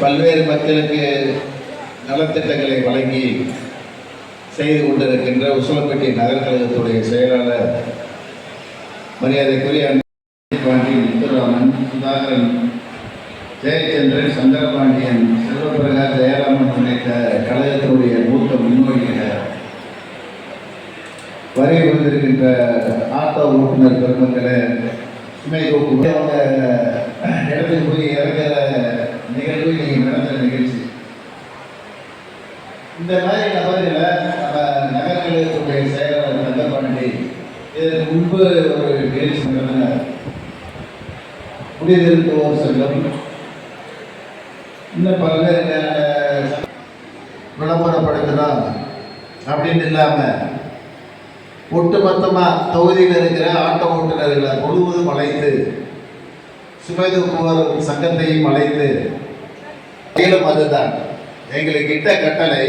பல்வேறு மக்களுக்கு நலத்திட்டங்களை வழங்கி செய்து கொண்டிருக்கின்ற உசலப்பட்டி நகர் கழகத்துடைய செயலாளர் மரியாதைக்குரிய பாண்டி முத்துராமன் சுதாகரன் ஜெயச்சந்திரன் சந்திரபாண்டியன் செல்வப்பிரகாஷ் ஜெயராமன் உள்ளிட்ட கழகத்தினுடைய மூத்த முன்னோடிகள். வரை வந்திருக்கின்ற ஆட்டோ ஓட்டுநர் பெருமக்களை சுமை அவங்க இடத்துக்கு போய் இறங்குற இந்த மாதிரி நபர்களை நம்ம நகரங்களுடைய செயலாளர் பண்ணி இதற்கு முன்பு ஒரு நிகழ்ச்சி நடந்தார் குடியிருப்போர் சங்கம் இன்னும் பல்வேறு விளம்பரப்படுத்தலாம் அப்படின்னு இல்லாமல் ஒட்டுமொத்தமாக தொகுதியில் இருக்கிற ஆட்டோ ஓட்டுநர்களை முழுவதும் அழைத்து சுமை தூக்குவோர் சங்கத்தையும் அழைத்து மேலும் அதுதான். எங்களுக்கு இட்ட கட்டளை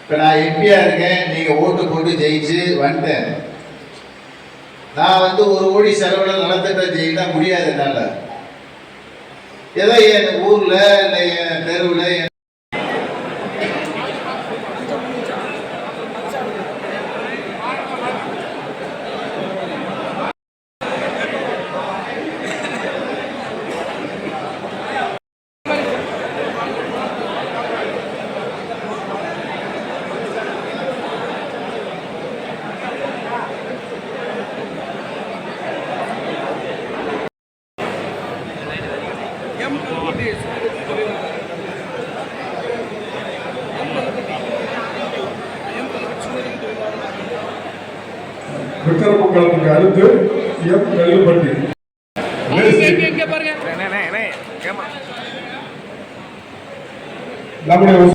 இப்போ நான் எம்பியாக இருக்கேன் நீங்கள் ஓட்டு போட்டு ஜெயிச்சு வந்துட்டேன். நான் வந்து ஒரு கோடி செலவில் நலத்திட்டம் ஜெயிட்டா முடியாது என்னால். ஏதோ என் ஊரில் இல்லை என் தெருவில் என் விக்கிரமங்கலத்துக்கு அடுத்து எம் நெல்லுப்பட்டி நம்முடைய